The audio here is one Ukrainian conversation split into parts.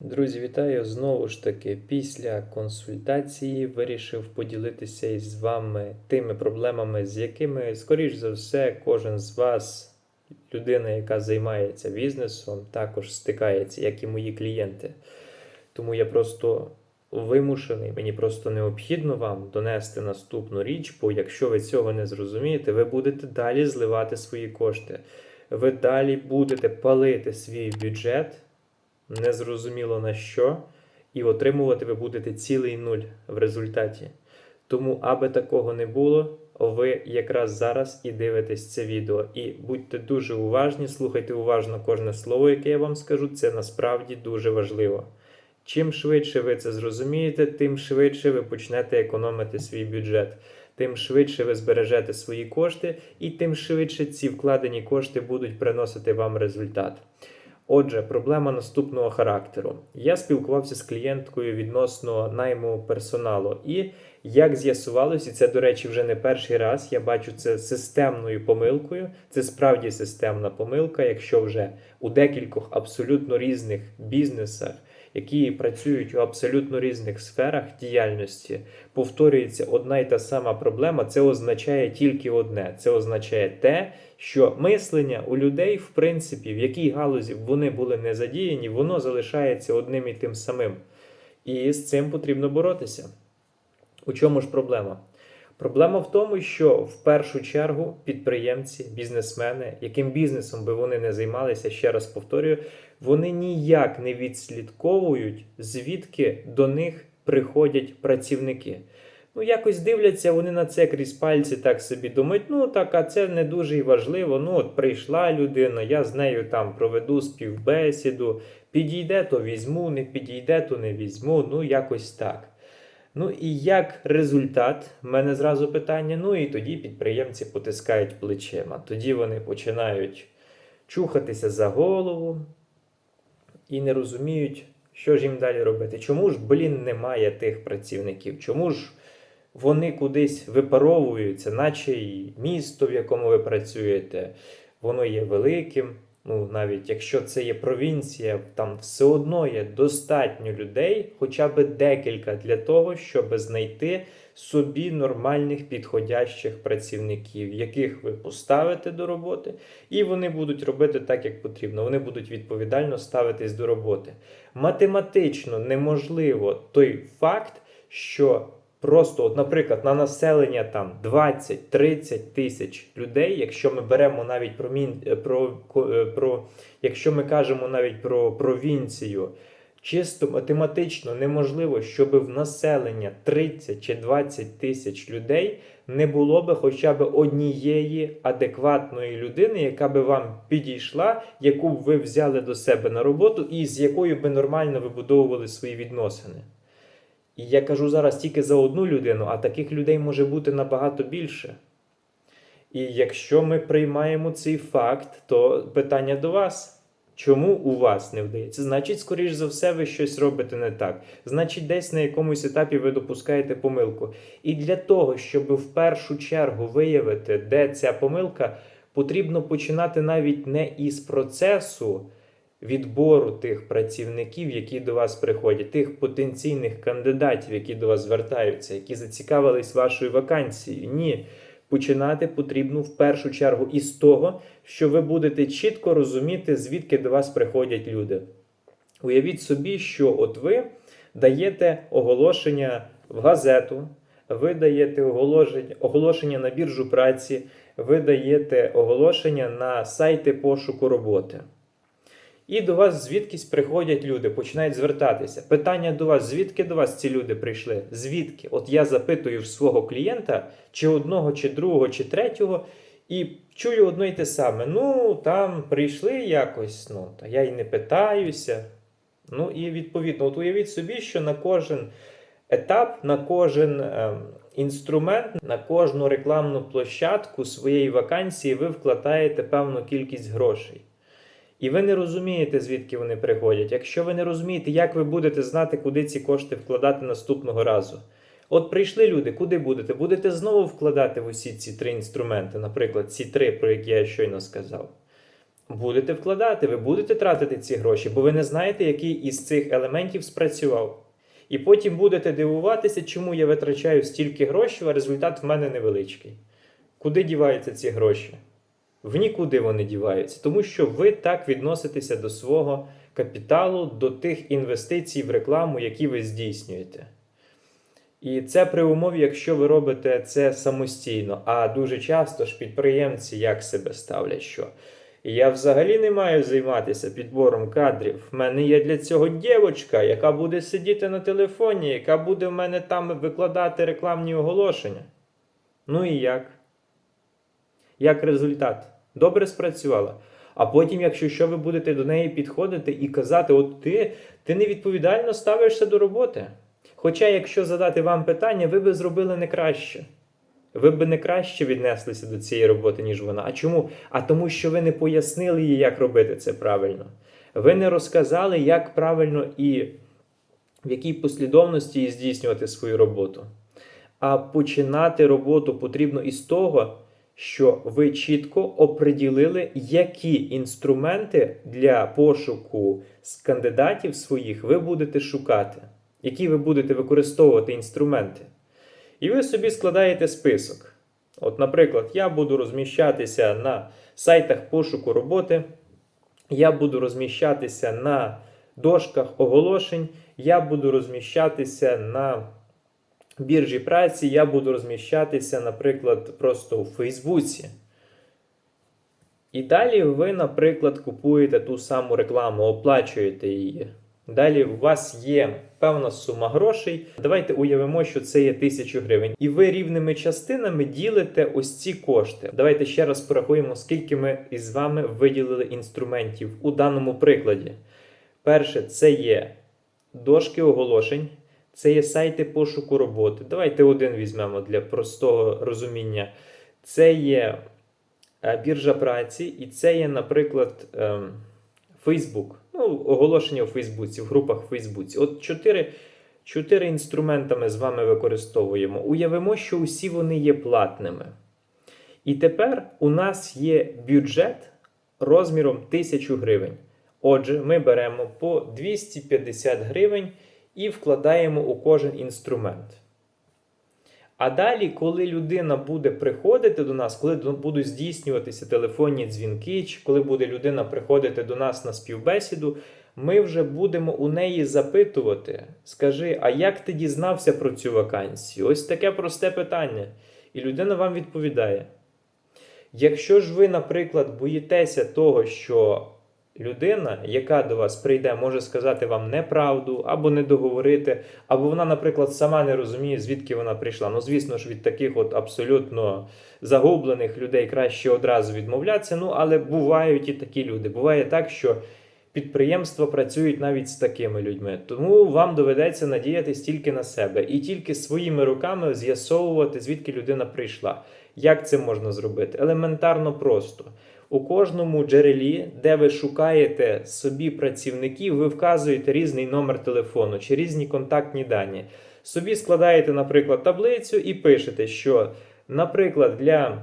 Друзі, вітаю! Знову ж таки, після консультації вирішив поділитися із вами тими проблемами, з якими, скоріш за все, кожен з вас, людина, яка займається бізнесом, також стикається, як і мої клієнти. Тому я просто вимушений, мені просто необхідно вам донести наступну річ, бо якщо ви цього не зрозумієте, ви будете далі зливати свої кошти. Ви далі будете палити свій бюджет незрозуміло на що, і отримувати ви будете цілий нуль в результаті. Тому, аби такого не було, ви якраз зараз і дивитесь це відео. І будьте дуже уважні, слухайте уважно кожне слово, яке я вам скажу, це насправді дуже важливо. Чим швидше ви це зрозумієте, тим швидше ви почнете економити свій бюджет, тим швидше ви збережете свої кошти, і тим швидше ці вкладені кошти будуть приносити вам результат. Отже, проблема наступного характеру. Я спілкувався з клієнткою відносно найму персоналу, і як з'ясувалося, і це, до речі, вже не перший раз. Я бачу це системною помилкою. Це справді системна помилка, якщо вже у декількох абсолютно різних бізнесах, які працюють у абсолютно різних сферах діяльності, повторюється одна й та сама проблема, це означає тільки одне: це означає те, що мислення у людей, в принципі, в якій галузі вони були не задіяні, воно залишається одним і тим самим. І з цим потрібно боротися. У чому ж проблема? Проблема в тому, що в першу чергу підприємці, бізнесмени, яким бізнесом би вони не займалися, ще раз повторюю, вони ніяк не відслідковують, звідки до них приходять працівники. Ну, якось дивляться вони на це крізь пальці, так собі думають, ну так, а це не дуже і важливо. Ну, от прийшла людина, я з нею там проведу співбесіду. Підійде, то візьму, не підійде, то не візьму. Ну, якось так. Ну і як результат, в мене зразу питання. Ну і тоді підприємці потискають плечима. Тоді вони починають чухатися за голову і не розуміють, що ж їм далі робити. Чому ж, блін, немає тих працівників? Чому ж вони кудись випаровуються, наче і місто, в якому ви працюєте, воно є великим. Ну, навіть якщо це є провінція, там все одно є достатньо людей, хоча б декілька для того, щоб знайти собі нормальних підходящих працівників, яких ви поставите до роботи, і вони будуть робити так, як потрібно. Вони будуть відповідально ставитись до роботи. Математично неможливо той факт, що Просто, от, наприклад, на населення там 20-30 тисяч людей, якщо ми беремо навіть про, е, про, е, про якщо ми кажемо навіть про провінцію, чисто математично неможливо, щоб в населення 30 чи 20 тисяч людей не було би хоча б однієї адекватної людини, яка би вам підійшла, яку б ви взяли до себе на роботу, і з якою би нормально вибудовували свої відносини. І я кажу зараз тільки за одну людину, а таких людей може бути набагато більше. І якщо ми приймаємо цей факт, то питання до вас. Чому у вас не вдається? Значить, скоріш за все, ви щось робите не так. Значить, десь на якомусь етапі ви допускаєте помилку. І для того, щоб в першу чергу виявити, де ця помилка, потрібно починати навіть не із процесу відбору тих працівників, які до вас приходять, тих потенційних кандидатів, які до вас звертаються, які зацікавились вашою вакансією. Ні. Починати потрібно в першу чергу із того, що ви будете чітко розуміти, звідки до вас приходять люди. Уявіть собі, що от ви даєте оголошення в газету, ви даєте оголошення, оголошення на біржу праці, ви даєте оголошення на сайти пошуку роботи. І до вас звідкись приходять люди, починають звертатися. Питання до вас: звідки до вас ці люди прийшли? Звідки? От я запитую в свого клієнта, чи одного, чи другого, чи третього, і чую одно й те саме. Ну, там прийшли якось, ну, та я й не питаюся. Ну і відповідно, от уявіть собі, що на кожен етап, на кожен е, інструмент, на кожну рекламну площадку своєї вакансії ви вкладаєте певну кількість грошей. І ви не розумієте, звідки вони приходять. Якщо ви не розумієте, як ви будете знати, куди ці кошти вкладати наступного разу. От прийшли люди, куди будете? Будете знову вкладати в усі ці три інструменти, наприклад, ці три, про які я щойно сказав. будете вкладати, ви будете тратити ці гроші, бо ви не знаєте, який із цих елементів спрацював. І потім будете дивуватися, чому я витрачаю стільки грошей, а результат в мене невеличкий. Куди діваються ці гроші? В нікуди вони діваються, тому що ви так відноситеся до свого капіталу, до тих інвестицій в рекламу, які ви здійснюєте. І це при умові, якщо ви робите це самостійно. А дуже часто ж підприємці як себе ставлять, що я взагалі не маю займатися підбором кадрів. В мене є для цього дівчинка, яка буде сидіти на телефоні, яка буде в мене там викладати рекламні оголошення. Ну і як? Як результат? Добре спрацювала. А потім, якщо що, ви будете до неї підходити і казати, от ти, ти невідповідально ставишся до роботи. Хоча, якщо задати вам питання, ви би зробили не краще. Ви б не краще віднеслися до цієї роботи, ніж вона. А чому? А тому, що ви не пояснили їй, як робити це правильно. Ви не розказали, як правильно і в якій послідовності здійснювати свою роботу. А починати роботу потрібно із того, що ви чітко оприділили, які інструменти для пошуку з кандидатів своїх ви будете шукати, які ви будете використовувати інструменти. І ви собі складаєте список. От, наприклад, я буду розміщатися на сайтах пошуку роботи, я буду розміщатися на дошках оголошень, я буду розміщатися на біржі праці, я буду розміщатися, наприклад, просто у Фейсбуці. І далі ви, наприклад, купуєте ту саму рекламу, оплачуєте її. Далі у вас є певна сума грошей. Давайте уявимо, що це є 1000 гривень. І ви рівними частинами ділите ось ці кошти. Давайте ще раз порахуємо, скільки ми із вами виділили інструментів у даному прикладі. Перше, це є дошки оголошень, це є сайти пошуку роботи. Давайте один візьмемо для простого розуміння. Це є е, біржа праці, і це є, наприклад, ем, Facebook. Ну, оголошення у Фейсбуці, в групах в Фейсбуці. От чотири, чотири інструмента ми з вами використовуємо. Уявимо, що усі вони є платними. І тепер у нас є бюджет розміром 1000 гривень. Отже, ми беремо по 250 гривень і вкладаємо у кожен інструмент. А далі, коли людина буде приходити до нас, коли будуть здійснюватися телефонні дзвінки, чи коли буде людина приходити до нас на співбесіду, ми вже будемо у неї запитувати: скажи, а як ти дізнався про цю вакансію? Ось таке просте питання. І людина вам відповідає. Якщо ж ви, наприклад, боїтеся того, що людина, яка до вас прийде, може сказати вам неправду або не договорити, або вона, наприклад, сама не розуміє, звідки вона прийшла. Ну, звісно ж, від таких от абсолютно загублених людей краще одразу відмовлятися. Ну, але бувають і такі люди. Буває так, що підприємства працюють навіть з такими людьми. Тому вам доведеться надіятись тільки на себе і тільки своїми руками з'ясовувати, звідки людина прийшла. Як це можна зробити? Елементарно просто. У кожному джерелі, де ви шукаєте собі працівників, ви вказуєте різний номер телефону чи різні контактні дані. Собі складаєте, наприклад, таблицю і пишете, що, наприклад, для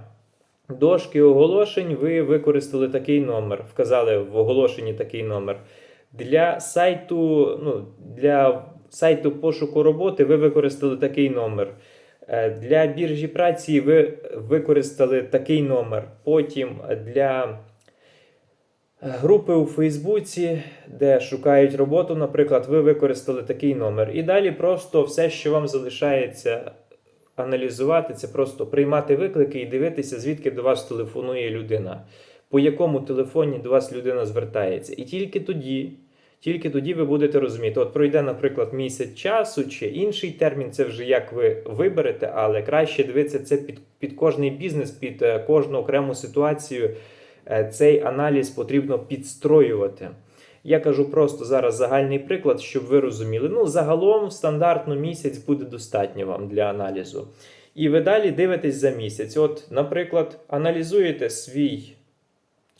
дошки оголошень ви використали такий номер, вказали в оголошенні такий номер. Для сайту, ну, для сайту пошуку роботи ви використали такий номер. Е, Для біржі праці ви використали такий номер. Потім для групи у Фейсбуці, де шукають роботу, наприклад, ви використали такий номер. І далі просто все, що вам залишається аналізувати, це просто приймати виклики і дивитися, звідки до вас телефонує людина, по якому телефоні до вас людина звертається. І тільки тоді. Тільки тоді ви будете розуміти, от пройде, наприклад, місяць часу чи інший термін, це вже як ви виберете, але краще дивитися це під, під кожний бізнес, під е, кожну окрему ситуацію. Е, Цей аналіз потрібно підстроювати. Я кажу просто зараз загальний приклад, щоб ви розуміли. Ну, загалом стандартно місяць буде достатньо вам для аналізу. І ви далі дивитесь за місяць. От, наприклад, аналізуєте свій.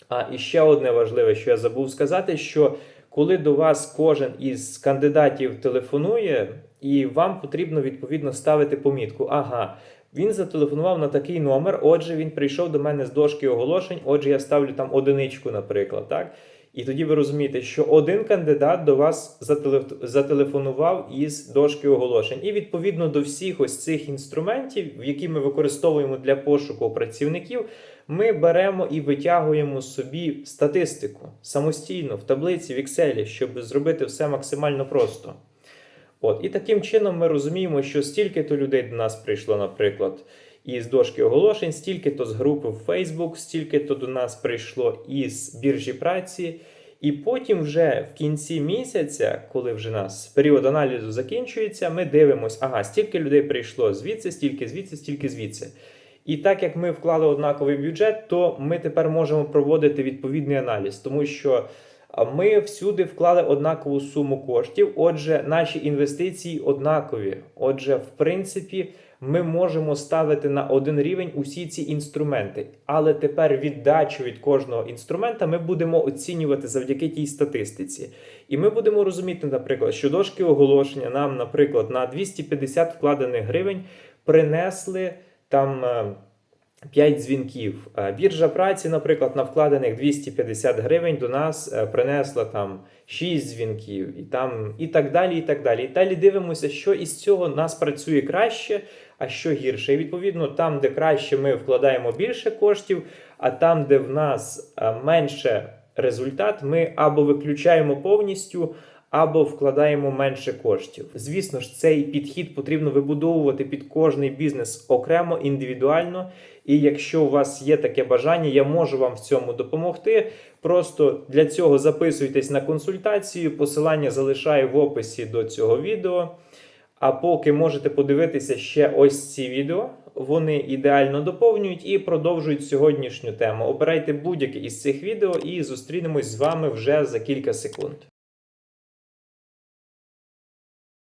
А і ще одне важливе, що я забув сказати, що коли до вас кожен із кандидатів телефонує, і вам потрібно відповідно ставити помітку. Ага, Він зателефонував на такий номер. Отже, він прийшов до мене з дошки оголошень. Отже, я ставлю там одиничку, наприклад. Так? І тоді ви розумієте, що один кандидат до вас зателефонував із дошки оголошень. І відповідно до всіх ось цих інструментів, які ми використовуємо для пошуку працівників, ми беремо і витягуємо собі статистику самостійно в таблиці в Excel, щоб зробити все максимально просто. От, і таким чином ми розуміємо, що стільки-то людей до нас прийшло, наприклад, із дошки оголошень, стільки-то з групи в Facebook, стільки-то до нас прийшло із біржі праці. І потім, вже в кінці місяця, коли вже нас період аналізу закінчується, ми дивимося, ага, стільки людей прийшло звідси, стільки звідси, стільки звідси. І так як ми вклали однаковий бюджет, то ми тепер можемо проводити відповідний аналіз, тому що ми всюди вклали однакову суму коштів. Отже, наші інвестиції однакові. Отже, в принципі, ми можемо ставити на один рівень усі ці інструменти. Але тепер віддачу від кожного інструмента ми будемо оцінювати завдяки тій статистиці. І ми будемо розуміти, наприклад, що дошки оголошення нам, наприклад, на 250 вкладених гривень принесли там. е, 5 дзвінків. Е, Біржа праці, наприклад, на вкладених 250 гривень до нас е, принесла там 6 дзвінків, і там і так далі. І так далі. І далі дивимося, що із цього нас працює краще, а що гірше. І відповідно, там, де краще, ми вкладаємо більше коштів, а там, де в нас е, менше результат, ми або виключаємо повністю. Або вкладаємо менше коштів. Звісно ж, цей підхід потрібно вибудовувати під кожний бізнес окремо, індивідуально. І якщо у вас є таке бажання, я можу вам в цьому допомогти. Просто для цього записуйтесь на консультацію. Посилання залишаю в описі до цього відео. А поки можете подивитися ще ось ці відео, вони ідеально доповнюють і продовжують сьогоднішню тему. Обирайте будь-яке із цих відео і зустрінемось з вами вже за кілька секунд.